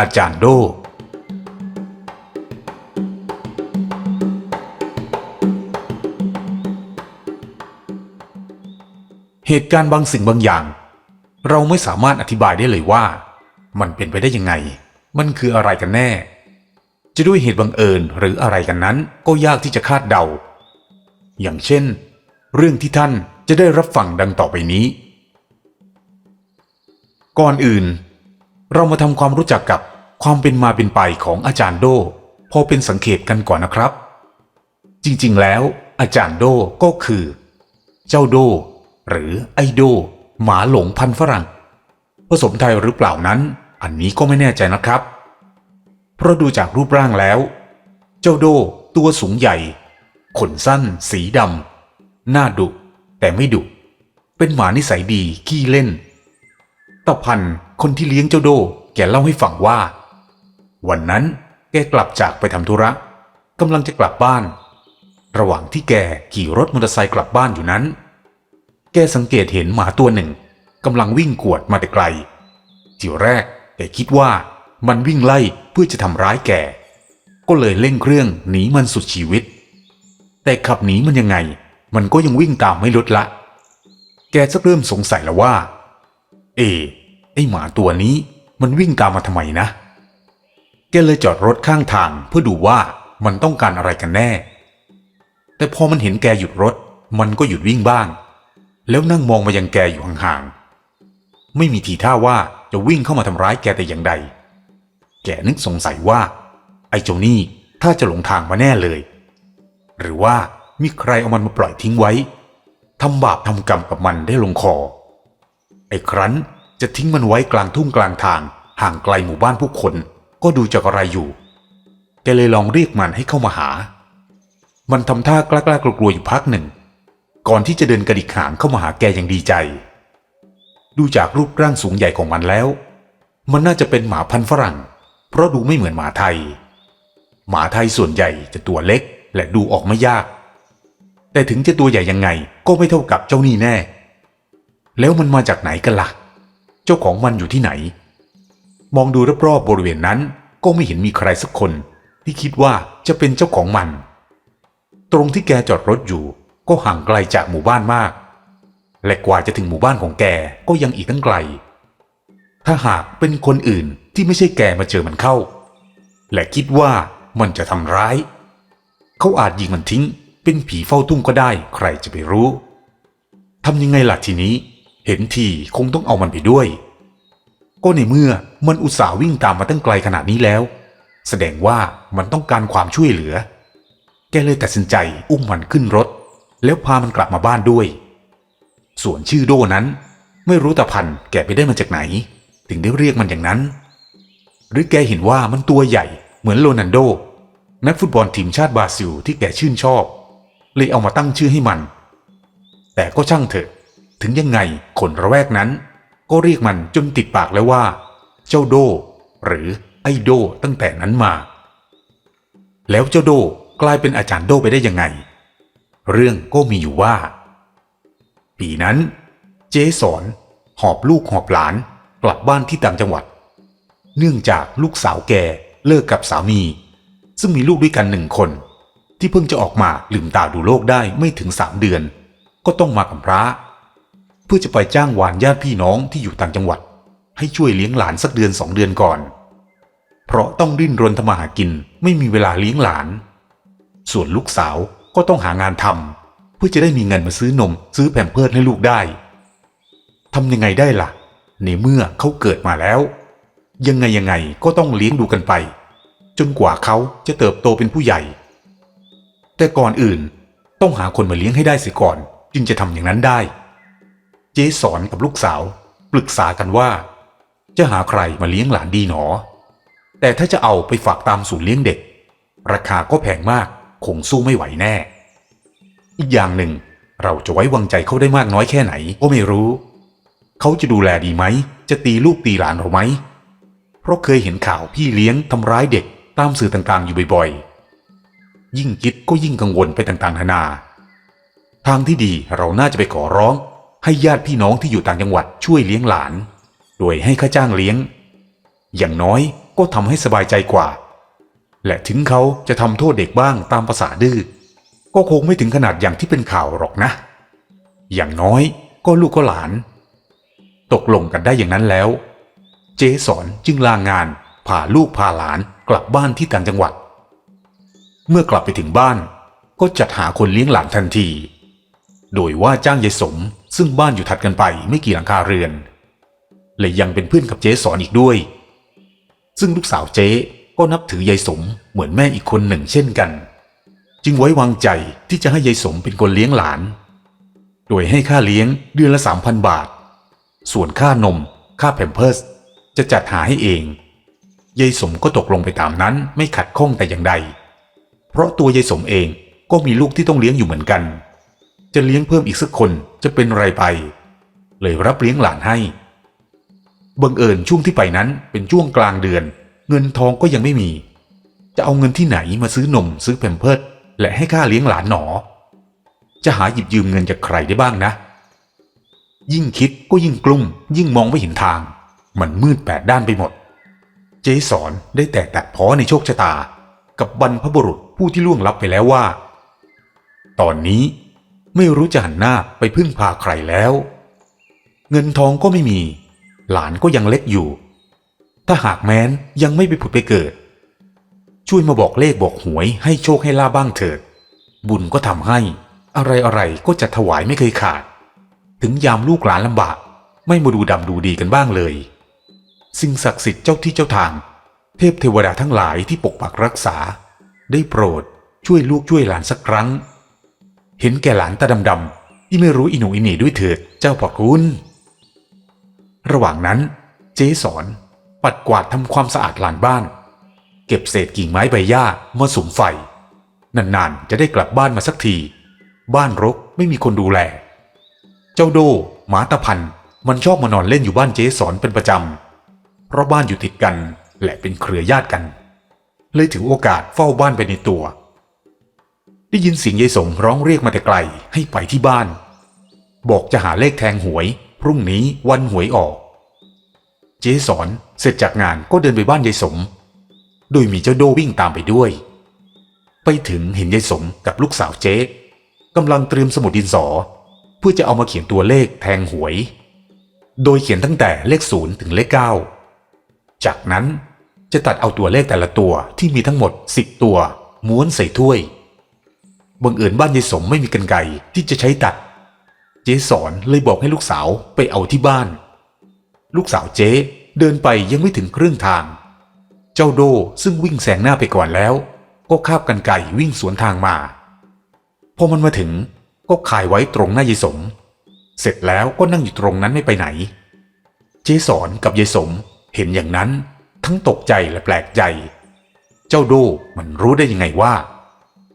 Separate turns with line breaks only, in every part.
อาจารย์โด เหตุการณ์บางสิ่งบางอย่าง เราไม่สามารถอธิบายได้เลยว่า มันเป็นไปได้ยังไง มันคืออะไรกันแน่ จะด้วยเหตุบังเอิญหรืออะไรกันนั้นก็ยากที่จะคาดเดา อย่างเช่น เรื่องที่ท่านจะได้รับฟังดังต่อไปนี้ ก่อนอื่น เรามาทำความรู้จักกับความเป็นมาเป็นไปของอาจารย์โดพอเป็นสังเขตกันก่อนนะครับ จริงๆแล้ว อาจารย์โดก็คือ เจ้าโด หรือไอโด หมาหลงพันฝรั่ง ผสมไทยหรือเปล่านั้น อันนี้ก็ไม่แน่ใจนะครับ เพราะดูจากรูปร่างแล้ว เจ้าโดตัวสูงใหญ่ ขนสั้น สีดำหน้าดุ แต่ไม่ดุ เป็นหมานิสัยดีขี้เล่น ตาพันคนที่เลี้ยงเจ้าโด แกเล่าให้ฟังว่า วันนั้นแกกลับจากไปทำธุระกำลังจะกลับบ้าน ระหว่างที่แกขี่รถมอเตอร์ไซค์กลับบ้านอยู่นั้น แกสังเกตเห็นหมาตัวหนึ่งกำลังวิ่งกวดมาแต่ไกลทีแรกแกคิดว่ามันวิ่งไล่เพื่อจะทำร้ายแกก็เลยเร่งเครื่องหนีมันสุดชีวิต แต่ขับหนีมันยังไง มันก็ยังวิ่งตามไม่ลดละ แกจะเริ่มสงสัยแล้วว่า เอ ไอหมาตัวนี้มันวิ่งตามมาทำไมนะ แกเลยจอดรถข้างทางเพื่อดูว่ามันต้องการอะไรกันแน่ แต่พอมันเห็นแกหยุดรถ มันก็หยุดวิ่งบ้าง แล้วนั่งมองมายังแกอยู่ห่างๆ ไม่มีทีท่าว่าจะวิ่งเข้ามาทำร้ายแกแต่อย่างใด แกนึกสงสัยว่า ไอ้เจ้านี่ถ้าจะหลงทางมาแน่เลย หรือว่ามีใครเอามันมาปล่อยทิ้งไว้ทำบาปทำกรรมกับมันได้ลงคอ ไอ้ครั้น จะทิ้งมันไว้กลางทุ่งกลางทาง ห่างไกลหมู่บ้านผู้คน ก็ดูจากอะไรอยู่ แกเลยลองเรียกมันให้เข้ามาหา มันทำท่ากล้ากล้ากลัวๆอยู่พักหนึ่ง ก่อนที่จะเดินกระดิกหางเข้ามาหาแกอย่างดีใจ ดูจากรูปร่างสูงใหญ่ของมันแล้ว มันน่าจะเป็นหมาพันธุ์ฝรั่ง เพราะดูไม่เหมือนหมาไทย หมาไทยส่วนใหญ่จะตัวเล็กและดูออกไม่ยาก แต่ถึงจะตัวใหญ่ยังไงก็ไม่เท่ากับเจ้านี่แน่ แล้วมันมาจากไหนกันละ่ะ เจ้าของมันอยู่ที่ไหน มองดูรอบๆบริเวณนั้นก็ไม่เห็นมีใครสักคน ที่คิดว่าจะเป็นเจ้าของมัน ตรงที่แกจอดรถอยู่ก็ห่างไกลจากหมู่บ้านมาก และกว่าจะถึงหมู่บ้านของแกก็ยังอีกตั้งไกล ถ้าหากเป็นคนอื่นที่ไม่ใช่แกมาเจอมันเข้า และคิดว่ามันจะทำร้าย เขาอาจยิงมันทิ้ง เป็นผีเฝ้าทุ่งก็ได้ใครจะไปรู้ทำยังไงล่ะทีนี้ เห็นทีคงต้องเอามันไปด้วย ก็ในเมื่อมันอุตส่าห์วิ่งตามมาตั้งไกลขนาดนี้แล้ว แสดงว่ามันต้องการความช่วยเหลือ แกเลยตัดสินใจอุ้มมันขึ้นรถ แล้วพามันกลับมาบ้านด้วย ส่วนชื่อโดนั้นไม่รู้ตาพันแกไปได้มาจากไหน ถึงได้เรียกมันอย่างนั้น หรือแกเห็นว่ามันตัวใหญ่เหมือนโรนัลโด นักฟุตบอลทีมชาติบราซิลที่แกชื่นชอบ เลยเอามาตั้งชื่อให้มัน แต่ก็ช่างเถอะ ถึงยังไงคนระแวกนั้น ก็เรียกมันจนติดปากแล้วว่า เจ้าโด หรือไอโดตั้งแต่นั้นมา แล้วเจ้าโดกลายเป็นอาจารย์โดไปได้ยังไง เรื่องก็มีอยู่ว่า ปีนั้น เจ๊สอนหอบลูกหอบหลานกลับบ้านที่ต่างจังหวัด เนื่องจากลูกสาวแกเลิกกับสามี ซึ่งมีลูกด้วยกันหนึ่งคน ที่เพิ่งจะออกมาลืมตาดูโลกได้ไม่ถึงสามเดือน ก็ต้องมากำพร้า เพื่อจะไปจ้างหวานญาติพี่น้องที่อยู่ต่างจังหวัด ให้ช่วยเลี้ยงหลานสักเดือนสองเดือนก่อน เพราะต้องดิ้นรนทำมาหากินไม่มีเวลาเลี้ยงหลาน ส่วนลูกสาวก็ต้องหางานทำเพื่อจะได้มีเงินมาซื้อนม ซื้อแผ่นเพิร์ดให้ลูกได้ทำยังไงได้ล่ะ ในเมื่อเขาเกิดมาแล้ว ยังไงยังไงก็ต้องเลี้ยงดูกันไป จนกว่าเขาจะเติบโตเป็นผู้ใหญ่ แต่ก่อนอื่นต้องหาคนมาเลี้ยงให้ได้เสียก่อน จึงจะทำอย่างนั้นได้ เจ๊สอนกับลูกสาว ปรึกษากันว่า จะหาใครมาเลี้ยงหลานดีหนอ แต่ถ้าจะเอาไปฝากตามศูนย์เลี้ยงเด็ก ราคาก็แพงมากคงสู้ไม่ไหวแน่ อีกอย่างหนึ่ง เราจะไว้วางใจเขาได้มากน้อยแค่ไหนก็ไม่รู้ เขาจะดูแลดีไหม จะตีลูกตีหลานเราไหม เพราะเคยเห็นข่าวพี่เลี้ยงทำร้ายเด็กตามสื่อต่างๆ อยู่บ่อยๆ ยิ่งคิดก็ยิ่งกังวลไปต่างๆนานา ทางที่ดีเราน่าจะไปขอร้อง ให้ญาติพี่น้องที่อยู่ต่างจังหวัดช่วยเลี้ยงหลาน โดยให้ค่าจ้างเลี้ยง อย่างน้อยก็ทำให้สบายใจกว่า และถึงเขาจะทำโทษเด็กบ้างตามภาษาดื้อก็คงไม่ถึงขนาดอย่างที่เป็นข่าวหรอกนะ อย่างน้อยก็ลูกก็หลาน ตกลงกันได้อย่างนั้นแล้ว เจสอนจึงลางานพาลูกพาหลานกลับบ้านที่ต่างจังหวัด เมื่อกลับไปถึงบ้าน ก็จัดหาคนเลี้ยงหลานทันที โดยว่าจ้างยายสม ซึ่งบ้านอยู่ถัดกันไปไม่กี่หลังคาเรือน และยังเป็นเพื่อนกับเจ๊สอนอีกด้วย ซึ่งลูกสาวเจ๊ก็นับถือยายสมเหมือนแม่อีกคนหนึ่งเช่นกัน จึงไว้วางใจที่จะให้ยายสมเป็นคนเลี้ยงหลาน โดยให้ค่าเลี้ยงเดือนละสามพันบาท ส่วนค่านม ค่าแพมเพิร์สจะจัดหาให้เองยายสมก็ตกลงไปตามนั้นไม่ขัดข้องแต่อย่างใด เพราะตัวยายสมเองก็มีลูกที่ต้องเลี้ยงอยู่เหมือนกัน จะเลี้ยงเพิ่มอีกสักคนจะเป็นไรไป เลยรับเลี้ยงหลานให้ บังเอิญช่วงที่ไปนั้นเป็นช่วงกลางเดือน เงินทองก็ยังไม่มี จะเอาเงินที่ไหนมาซื้อนมซื้อแพมเพิร์สและให้ค่าเลี้ยงหลานหนอ จะหาหยิบยืมเงินจากใครได้บ้างนะ ยิ่งคิดก็ยิ่งกลุ้มยิ่งมองไม่เห็นทาง มันมืดแปดด้านไปหมด เจสอนได้แต่ตัดพ้อในโชคชะตา กับบรรพบุรุษผู้ที่ล่วงลับไปแล้วว่า ตอนนี้ ไม่รู้จะหันหน้าไปพึ่งพาใครแล้ว เงินทองก็ไม่มี หลานก็ยังเล็กอยู่ ถ้าหากแม้นยังไม่ไปผุดไปเกิด ช่วยมาบอกเลขบอกหวยให้โชคให้ลาบ้างเถิด บุญก็ทำให้ อะไรอะไรๆก็จะถวายไม่เคยขาด ถึงยามลูกหลานลำบากไม่มาดูดำดูดีกันบ้างเลย สิ่งศักดิ์สิทธิ์เจ้าที่เจ้าทาง เทพเทวดาทั้งหลายที่ปกปักรักษา ได้โปรดช่วยลูกช่วยหลานสักครั้ง เห็นแก่หลานตาดำๆที่ไม่รู้อิหนูอิหนีด้วยเถิดเจ้าพระคุณ ระหว่างนั้น เจ๊สอนปัดกวาดทำความสะอาดลานบ้าน เก็บเศษกิ่งไม้ใบหญ้ามาสุมไฟ นานๆ จะได้กลับบ้านมาสักที บ้านรกไม่มีคนดูแล เจ้าโดหมาตะพันมันชอบมานอนเล่นอยู่บ้านเจ๊สอนเป็นประจำ เพราะบ้านอยู่ติดกันและเป็นเครือญาติกัน เลยถือโอกาสเฝ้าบ้านไปในตัว ได้ยินเสียงยายสมร้องเรียกมาแต่ไกลให้ไปที่บ้าน บอกจะหาเลขแทงหวย พรุ่งนี้วันหวยออก เจ๊สอนเสร็จจากงานก็เดินไปบ้านยายสม โดยมีเจ้าโดวิ่งตามไปด้วย ไปถึงเห็นยายสมกับลูกสาวเจ๊กำลังเตรียมสมุดดินสอ เพื่อจะเอามาเขียนตัวเลขแทงหวย โดยเขียนตั้งแต่เลขศูนย์ถึงเลขเก้าจากนั้นจะตัดเอาตัวเลขแต่ละตัวที่มีทั้งหมด 10 ตัว ม้วนใส่ถ้วย บังเอิญบ้านยายสมไม่มีกันไกรที่จะใช้ตัด เจ๊สอนเลยบอกให้ลูกสาวไปเอาที่บ้าน ลูกสาวเจ๊เดินไปยังไม่ถึงครึ่งทาง เจ้าโดซึ่งวิ่งแซงหน้าไปก่อนแล้ว ก็คาบกันไก่วิ่งสวนทางมา พอมันมาถึงก็ขายไว้ตรงหน้ายายสม เสร็จแล้วก็นั่งอยู่ตรงนั้นไม่ไปไหน เจสอนกับยายสมเห็นอย่างนั้นทั้งตกใจและแปลกใจ เจ้าโดมันรู้ได้ยังไงว่า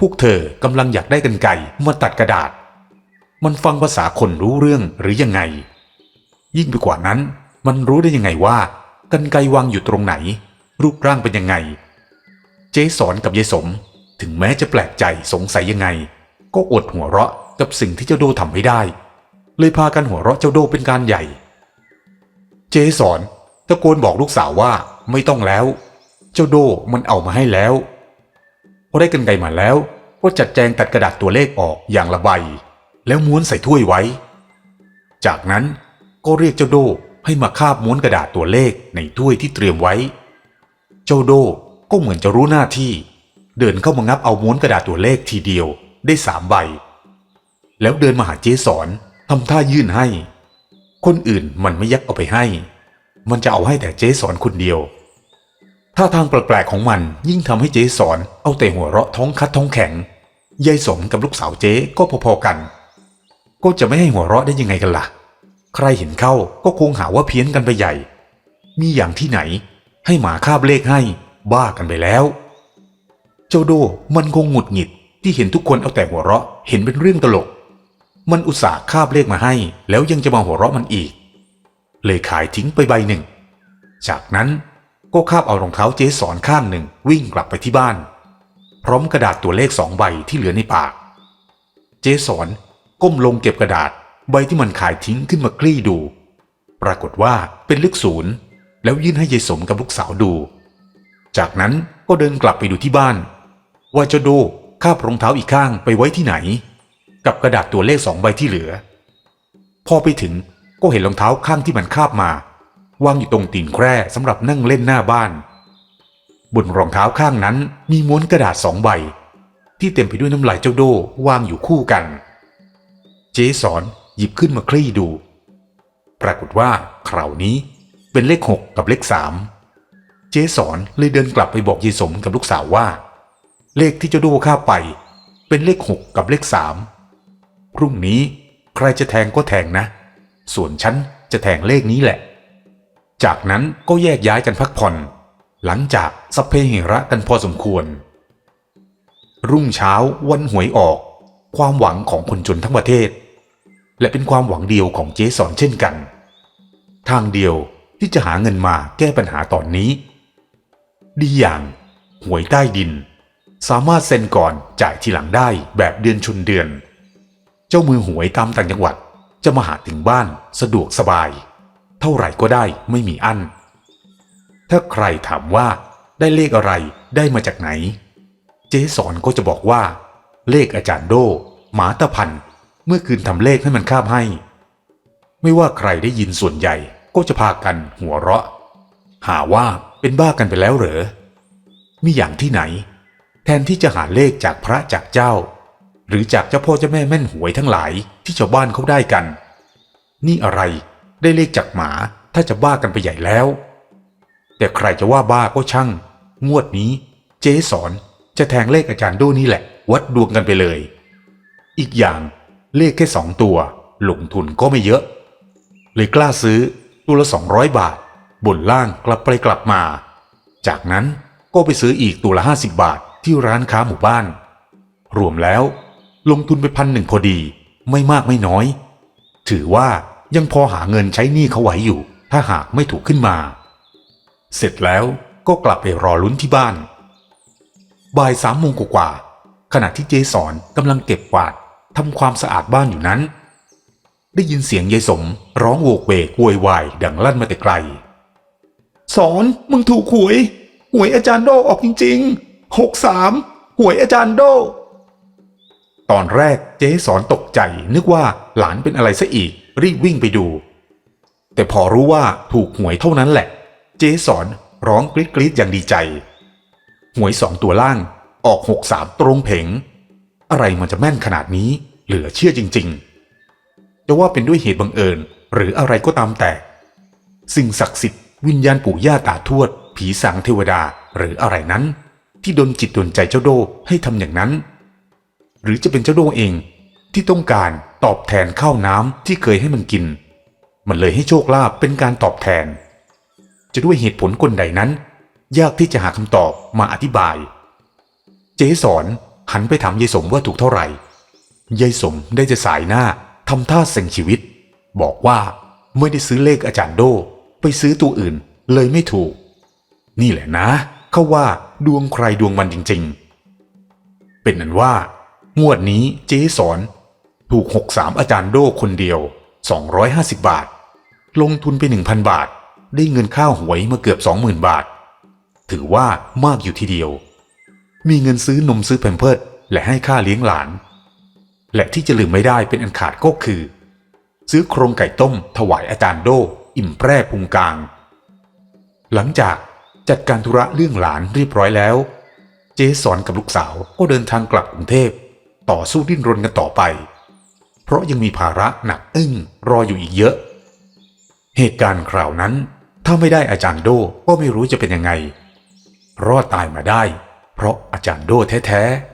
พวกเธอกำลังอยากได้กันไก่มาตัดกระดาษ มันฟังภาษาคนรู้เรื่องหรือยังไง ยิ่งไปกว่านั้น มันรู้ได้ยังไงว่า กันไกวางอยู่ตรงไหน รูปร่างเป็นยังไง เจสอนกับยายสม ถึงแม้จะแปลกใจสงสัยยังไง ก็อดหัวเราะกับสิ่งที่เจ้าโดทำไม่ได้ เลยพากันหัวเราะเจ้าโดเป็นการใหญ่ เจสอนตะโกนบอกลูกสาวว่าไม่ต้องแล้ว เจ้าโดมันเอามาให้แล้ว พอได้กันไกมาแล้ว ก็จัดแจงตัดกระดาษตัวเลขออกอย่างละใบ แล้วม้วนใส่ถ้วยไว้ จากนั้นก็เรียกเจ้าโดให้มาคาบม้วนกระดาษตัวเลขในถ้วยที่เตรียมไว้ เจ้าโดก็เหมือนจะรู้หน้าที่ เดินเข้ามางับเอาม้วนกระดาษตัวเลขทีเดียวได้สามใบ แล้วเดินมาหาเจสอนทำท่ายื่นให้ คนอื่นมันไม่ยักเอาไปให้ มันจะเอาให้แต่เจสอนคนเดียว ท่าทางแปลกๆของมันยิ่งทำให้เจ๊สอนเอาแต่หัวเราะท้องคัดท้องแข็งยายสมกับลูกสาวเจ๊ก็พอๆกัน ก็จะไม่ให้หัวเราะได้ยังไงกันล่ะ ใครเห็นเข้าก็คงหาว่าเพี้ยนกันไปใหญ่ มีอย่างที่ไหน ให้หมาคาบเลขให้ บ้ากันไปแล้ว เจ้าโดมันคงหงุดหงิดที่เห็นทุกคนเอาแต่หัวเราะเห็นเป็นเรื่องตลก มันอุตส่าห์คาบเลขมาให้ แล้วยังจะมาหัวเราะมันอีก เลยขายทิ้งไปใบหนึ่ง จากนั้น ก็คาบเอารองเท้าเจสอนข้างหนึ่งวิ่งกลับไปที่บ้าน พร้อมกระดาษตัวเลขสองใบที่เหลือในปาก เจสอนก้มลงเก็บกระดาษใบที่มันขายทิ้งขึ้นมาคลี่ดู ปรากฏว่าเป็นเลขศูนย์แล้วยื่นให้ยายสมกับลูกสาวดู จากนั้นก็เดินกลับไปดูที่บ้าน ว่าเจ้าโดคาบรองเท้าอีกข้างไปไว้ที่ไหน กับกระดาษตัวเลขสองใบที่เหลือ พอไปถึงก็เห็นรองเท้าข้างที่มันคาบมา วางอยู่ตรงตีนแคร่สำหรับนั่งเล่นหน้าบ้าน บนรองเท้าข้างนั้นมีม้วนกระดาษสองใบ ที่เต็มไปด้วยน้ำลายเจ้าโดวางอยู่คู่กัน เจสอนหยิบขึ้นมาคลี่ดู ปรากฏว่าคราวนี้เป็นเลขหกกับเลขสามเจสอนเลยเดินกลับไปบอกยายสมกับลูกสาวว่า เลขที่เจ้าโดข้าไป เป็นเลขหกกับเลขสามพรุ่งนี้ใครจะแทงก็แทงนะ ส่วนฉันจะแทงเลขนี้แหละ จากนั้นก็แยกย้ายกันพักผ่อน หลังจากสัพเพเหระกันพอสมควร รุ่งเช้าวันหวยออก ความหวังของคนจนทั้งประเทศ และเป็นความหวังเดียวของเจสอนเช่นกัน ทางเดียวที่จะหาเงินมาแก้ปัญหาตอนนี้ ดีอย่างหวยใต้ดิน สามารถเซ็นก่อนจ่ายทีหลังได้แบบเดือนชนเดือน เจ้ามือหวยตามต่างจังหวัดจะมาหาถึงบ้านสะดวกสบาย เท่าไหร่ก็ได้ไม่มีอั้น ถ้าใครถามว่าได้เลขอะไรได้มาจากไหน เจ๊สอนก็จะบอกว่า เลขอาจารย์โดหมาตะพันเมื่อคืนทำเลขให้มันคาบให้ ไม่ว่าใครได้ยินส่วนใหญ่ก็จะพากันหัวเราะ หาว่าเป็นบ้ากันไปแล้วเหรอ มีอย่างที่ไหน แทนที่จะหาเลขจากพระจากเจ้า หรือจากเจ้าพ่อเจ้าแม่แม่นหวยทั้งหลายที่ชาวบ้านเขาได้กัน นี่อะไร ได้เลขจากหมาถ้าจะบ้ากันไปใหญ่แล้ว แต่ใครจะว่าบ้าก็ช่าง งวดนี้ เจ๊สอนจะแทงเลขอาจารย์โดนี่แหละ วัดดวงกันไปเลย อีกอย่างเลขแค่สองตัวลงทุนก็ไม่เยอะ เลยกล้าซื้อตัวละ200บาท บนล่างกลับไปกลับมา จากนั้นก็ไปซื้ออีกตัวละ50บาทที่ร้านค้าหมู่บ้าน รวมแล้ว ลงทุนไปพันหนึ่งพอดี ไม่มากไม่น้อย ถือว่า ยังพอหาเงินใช้หนี้เขาไหวอยู่ ถ้าหากไม่ถูกขึ้นมา เสร็จแล้วก็กลับไปรอลุ้นที่บ้าน บ่ายสามโมงกว่าขณะที่เจสอนกำลังเก็บกวาดทำความสะอาดบ้านอยู่นั้น ได้ยินเสียงยายสม ร้องโวกเวกโวยวายดังลั่นมาแต่ไกล สอนมึงถูกหวย หวยอาจารย์โดออกจริงๆหกสามหวยอาจารย์โด ตอนแรกเจ๊สอนตกใจนึกว่าหลานเป็นอะไรซะอีก รีบวิ่งไปดู แต่พอรู้ว่าถูกหวยเท่านั้นแหละ เจสอนร้องกรี๊ดกรี๊ดอย่างดีใจ หวยสองตัวล่างออกหกสามตรงเพงอะไรมันจะแม่นขนาดนี้เหลือเชื่อจริง ๆ จะว่าเป็นด้วยเหตุบังเอิญหรืออะไรก็ตามแต่ สิ่งศักดิ์สิทธิ์วิญญาณปู่ย่าตาทวด ผีสางเทวดาหรืออะไรนั้น ที่ดนจิตดนใจเจ้าโดให้ทำอย่างนั้น หรือจะเป็นเจ้าโดเอง ที่ต้องการตอบแทนข้าวน้ำที่เคยให้มันกิน มันเลยให้โชคลาภเป็นการตอบแทน จะด้วยเหตุผลกลใดนั้น ยากที่จะหาคำตอบมาอธิบาย เจ๊สอนหันไปถามยายสมว่าถูกเท่าไหร่ยายสมได้จะสายหน้าทำท่าเสี่ยงชีวิต บอกว่าไม่ได้ซื้อเลขอาจารย์โด ไปซื้อตัวอื่นเลยไม่ถูก นี่แหละนะ เขาว่าดวงใครดวงมันจริงๆ เป็นนั้นว่างวดนี้เจ๊สอน ถูก 63 อาจารย์โดคนเดียว 250 บาท ลงทุนไป 1,000 บาท ได้เงินค่าหวยมาเกือบ 20,000 บาท ถือว่ามากอยู่ทีเดียว มีเงินซื้อนมซื้อแพมเพิดและให้ค่าเลี้ยงหลาน และที่จะลืมไม่ได้เป็นอันขาดก็คือ ซื้อโครงไก่ต้ม ถวายอาจารย์โด อิ่มแปร่พุงกลาง หลังจากจัดการธุระเรื่องหลานเรียบร้อยแล้ว เจสอนกับลูกสาวก็เดินทางกลับกรุงเทพต่อสู้ดิ้นรนกันต่อไป เพราะยังมีภาระหนักอึ้งรออยู่อีกเยอะ เหตุการณ์คราวนั้น ถ้าไม่ได้อาจารย์โดก็ไม่รู้จะเป็นยังไง รอดตายมาได้ เพราะอาจารย์โดแท้ๆ